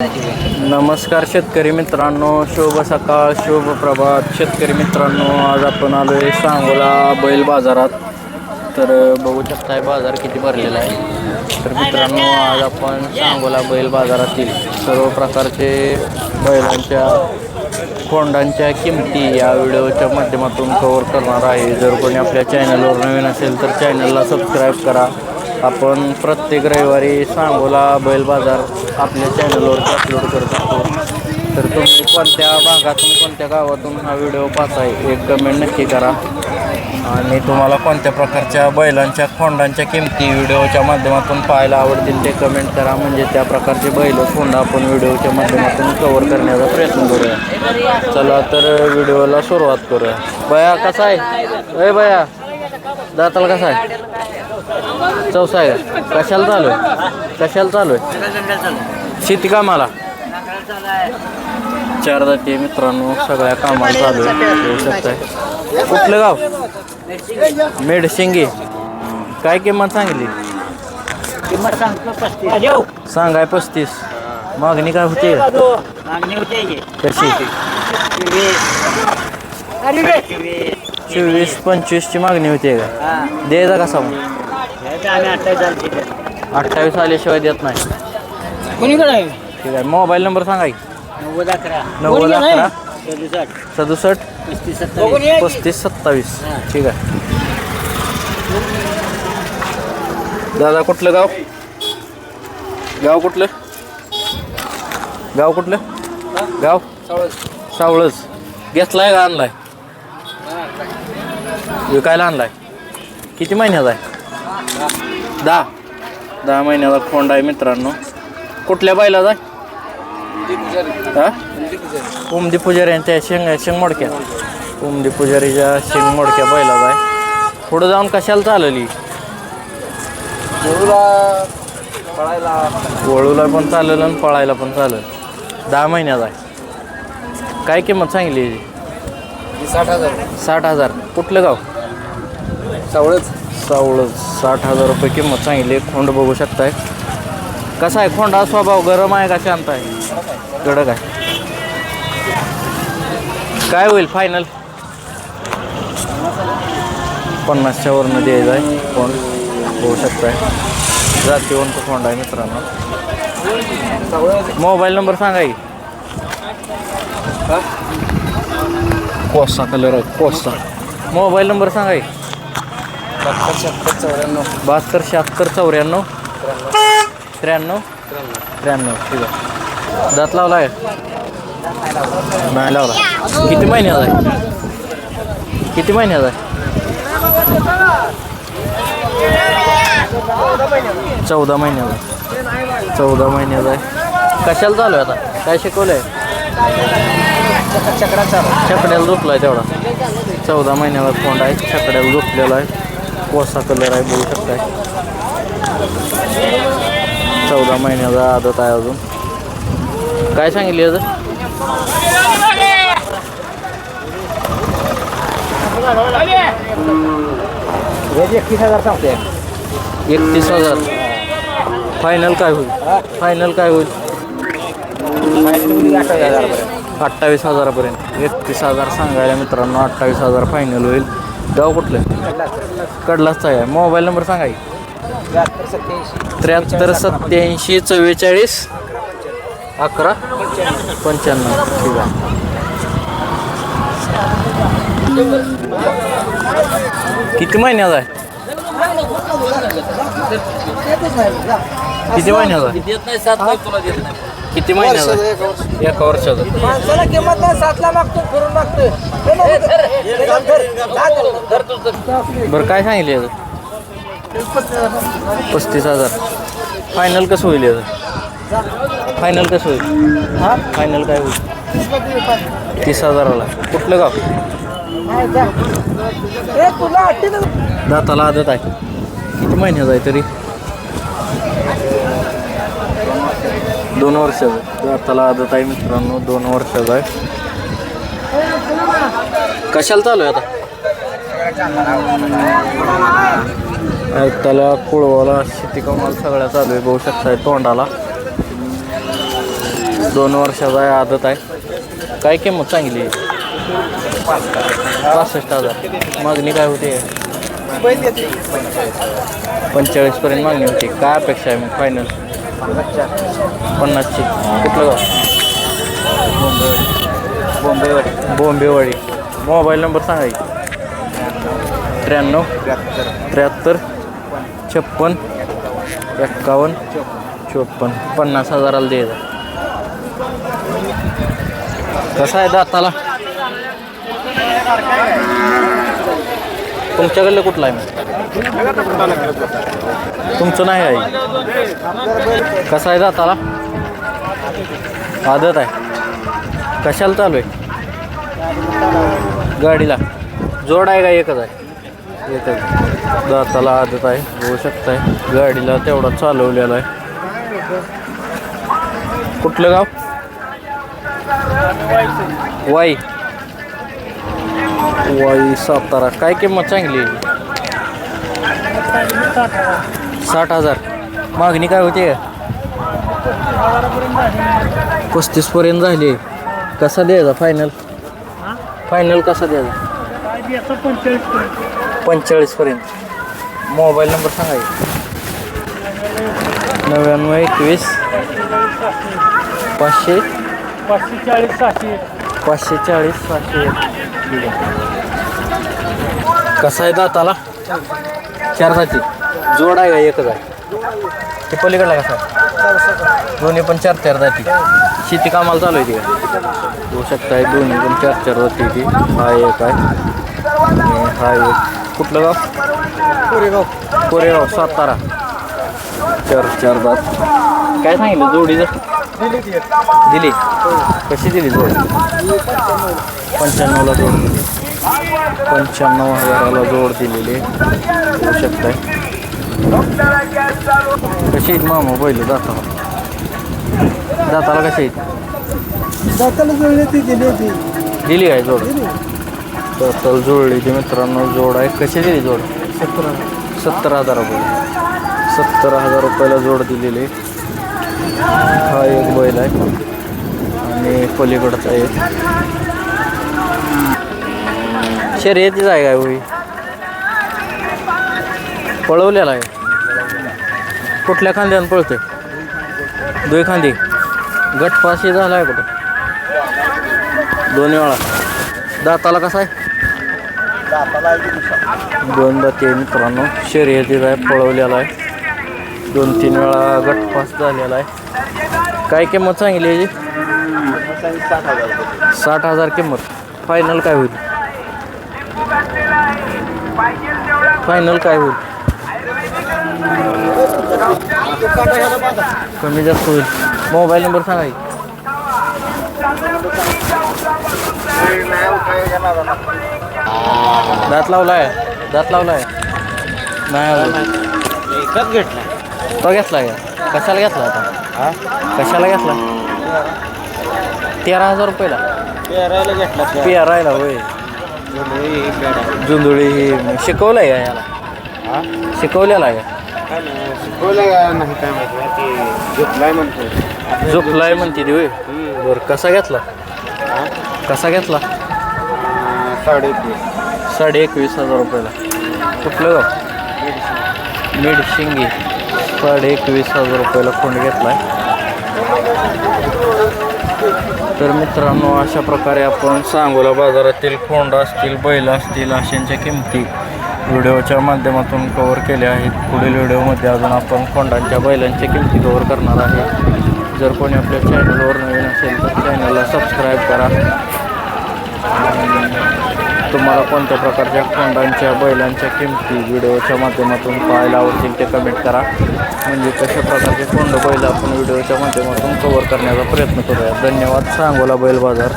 नमस्कार शेतकरी मित्रांनो शुभ सकाळ शुभ प्रभात. शेतकरी मित्रांनो आज आपण आलो आहे सांगोला बैल बाजारात. तर बघू शकताय बाजार किती भरलेला आहे. तर मित्रांनो आज आपण सांगोला बैल बाजारातील सर्व प्रकारचे बैलांच्या कोंडांच्या किमती या व्हिडिओच्या माध्यमातून कवर करणार आहे. जर कोणी आपल्या चॅनलवर नवीन असेल तर चॅनलला सबस्क्राईब करा. आपण प्रत्येक रविवारी सांगोला बैल बाजार आपल्या चॅनलवरती अपलोड करत असतो. तर तुम्ही कोणत्या भागातून कोणत्या गावातून हा व्हिडिओ पाहताय एक कमेंट नक्की करा. आणि तुम्हाला कोणत्या प्रकारच्या बैलांच्या खोंडांच्या किमती व्हिडिओच्या माध्यमातून पाहायला आवडतील ते कमेंट करा. म्हणजे त्या प्रकारचे बैल खोंड आपण व्हिडिओच्या माध्यमातून कव्हर करण्याचा प्रयत्न करूया. चला तर व्हिडिओला सुरुवात करूया. बया कसा आहे? अय बया दाताला कसा आहे? चौसा आहे? का? कशाला चालू आहे? कशाला चालू आहे. शेती कामाला? चार जाती मित्रांनो सगळ्या कामाला चालू आहे. येऊ शकताय कुठलं गाव? मेडशिंगी. काय किंमत सांगतो पस्तीस. सांगाय पस्तीस. मागणी काय होते? मागणी होते की कशी वीस चोवीस. पंचवीसची मागणी होते का? हा. द्यायचा कसा मग. अठ्ठावीस आल्याशिवाय देत नाही. कोणीकडे आहे? ठीक आहे मोबाईल नंबर सांगा की. नव्वद अकरा. नव्वद अकरा. सदुसष्ट. सदुसष्ट. पस्तीस सत्तावीस. पस्तीस सत्तावीस. हां. ठीक आहे. दादा कुठलं गाव? गाव कुठलं? गाव कुठलं? गाव? सावळच घेतलाय का आणलाय? विकायला आणलाय? किती महिन्याचा आहे? दहा दहा महिन्याचा खोंड आहे मित्रांनो. कुठल्या आहे हा? उमदी पुजारी आणि त्या शेंग शेंग मोडक्या. उमदी पुजारीच्या शेंग मोडक्या बैलाचा आहे पुढं जाऊन कशाला चालली? वळूला पण चालेल आणि पळायला पण चालेल. दहा महिन्याचा आहे काय किंमत सांगितली याची? साठ हजार. साठ हजार. कुठलं गाव? सावळच. सावळच. साठ हजार रुपये किंमत सांगितली. खोंड बघू शकताय. कसा आहे खोंडा? स्वभाव गरम आहे का शांत आहे? कडक आहे. काय होईल फायनल पन्नासच्या वरनं द्यायचं आहे. फोन बघू शकताय. जातीवंत खोंड आहे मित्रांनो. मोबाईल नंबर सांगा की. कोसा कलर आहे कोसा. मोबाईल नंबर सांगा की. शहात्तर चौऱ्याण्णव. बहात्तर शहात्तर चौऱ्याण्णव. त्र्याण्णव. त्र्याण्णव. ठीक आहे. दात लावला आहे नाही लावला. किती महिन्याचा आहे किती महिन्याचा आहे चौदा महिन्याचा चौदा महिन्याचा आहे कशाला चालू आहे आता? काय शिकवलं आहे चकडा चालू. छकड्याला तेवढा. चौदा महिन्याला कोंड आहे. छकड्याला झोपलेला आहे. कोसा कलर आहे बघू शकताय. चौदा महिन्याचा आदत आहे अजून. काय सांगितली अजून एकतीस हजार. सांगते एकतीस हजार फायनल काय होईल? फायनल काय होईल? अठ्ठावीस हजारापर्यंत. एकतीस हजार सांगायला मित्रांनो अठ्ठावीस हजार फायनल होईल. गाव कुठलं? कडलाच आहे. मोबाईल नंबर सांगा त्र्याहत्तर सत्याऐंशी त्र्याहत्तर सत्याऐंशी चव्वेचाळीस. अकरा. पंच्याण्णव. ठीक आहे. किती महिन्याचा आहे? किती महिन्याचा किती महिन्याचा? एका वर्षाचा. माणसाला किंमत नाही सातला मागतो करून मागतो. बरं काय सांगितलं याचं? पस्तीस हजार. फायनल कसं होईल याचं? फायनल कसं होईल? हा? फायनल काय होईल? तीस हजाराला. कुठलं गाव? तुला दाताला आदत आहे. किती महिन्याचा आहे तरी? दोन वर्ष आताला आदत आहे मित्रांनो दोन वर्षाचा आहे कशाला चालू आहे आता? त्याला कुळवाला शेती कमाल सगळ्या चालू आहे. बघू शकताय तोंडाला. दोन वर्षाचा आहे आदत आहे. काय किंमत चांगली आहे पासष्ट हजार. मागणी काय होते? पंचेचाळीसपर्यंत मागणी होती. काय अपेक्षा आहे मग फायनल पन्नासची. कुठलं गाव? बोंबेवाडी. बोंबेवाडी. मोबाईल नंबर सांगा की. त्र्याण्णव त्र्याहत्तर. छप्पन एक्कावन्न चोपन्न. पन्नास हजाराला द्यायचा कसा आहे दाताला? तुमच्याकडलं कुठला आहे? मग नाही आहे कसा आहे दाताला आदत आहे. कशाला चालू आहे? गाडीला. जोड आहे का एकच आहे? एकच दाताला आदत आहे. होऊ शकताय. गाडीला तेवढा चालवलेला आहे. कुठलं गाव? वाई. वाई सातारा. काय किंमत चांगली आहे? साठ हजार. मागणी काय होते? पस्तीस पर्यंत झाली. कसा द्यायचा फायनल फायनल कसा द्यायचा? पंचेचाळीस पर्यंत. मोबाईल नंबर सांगा नव्याण्णव एकवीस. पाचशे. पाचशे चाळीस सहाशे. पाचशे चाळीस सहाशे एक. कसा आहे दाताला? चार जाती. जोड आहे का एकच आहे? ते पलीकडला कसा दोन्ही पण चार चार जाती. शेती कामाला चालू आहे ती होऊ शकताय दोन्ही पण चार चार जाती ती. हा एक आहे. आणि हा एक. कुठलं गाव? कोरेगाव. कोरेगाव सातारा. चार चार दात काय सांगितलं? जोडीचं दिली ती दिली? कशी दिली जोड? पंच्याण्णवला जोड दिली. पंच्याण्णव हजाराला जोड दिलेली. होऊ शकताय कशी आहेत मामा पहिले दाताला? दाताला कशी आहेत? दाताला जुळली ती दिली होती. दिली काय जोड. दाताला जोडली ती मित्रांनो जोड आहे. कशी दिली जोड? सतरा. सत्तर हजार रुपये. सत्तर हजार रुपयाला जोड दिलेली. आहे. हा एक बैल आहे. आणि पलीकडचा एक. शर्यतीच आहे काय होई? पळवलेला आहे. कुठल्या खांद्यानं पळते दोन खांदी. गटपाशी झाला आहे कुठं? दोन्ही वेळा. दाताला कसा आहे? दोनदा दोन दाते मित्रांनो. शर्यतीचा आहे पळवलेला आहे. दोन तीन वेळा गटपास झालेला आहे. काय किंमत सांगितली याची? साठ हजार किंमत. फायनल काय होईल? फायनल काय होईल? कमी जास्त होईल. मोबाईल नंबर सांगा. दात लावलाय. दात लावलाय. नाही एकच घेतला तो घेतला का? कशाला घेतला आता? कशाला घेतला तेरा हजार रुपयाला. पेरायला घेतला पेरायला होय. जुंजुळी ही शिकवलं आहे. याला? शिकवलेला आहे नाही काय माहिती घेतलाय म्हणतो झोपलाय म्हणते ती होय? बरं कसा घेतला? कसा घेतला? साडे साडे एकवीस हजार रुपयाला. कुठलं गाव? मिडशिंगी. साडे एकवीस हजार रुपयाला खोंड घेतला तर मित्रांनो अशा प्रकारे आपण सांगोला बाजारातील खोंड असतील बैल असतील अशांच्या किमती व्हिडिओच्या माध्यमातून कवर केले आहेत. पुढील व्हिडिओमध्ये अजून आपण खोंडांच्या बैलांच्या किमती कवर करणार आहे. जर कोणी आपल्या चॅनलवर नवीन असेल तर चॅनलला सबस्क्राईब करा. तुम्हाला कोणत्या प्रकारच्या खोंडांच्या बैलांच्या किमती व्हिडिओच्या माध्यमातून पाहायला आवडतील ते कमेंट करा. म्हणजे कशा प्रकारचे खोंड बैल आपण व्हिडिओच्या माध्यमातून कव्हर करण्याचा प्रयत्न करूया. धन्यवाद. सांगोला बैल बाजार.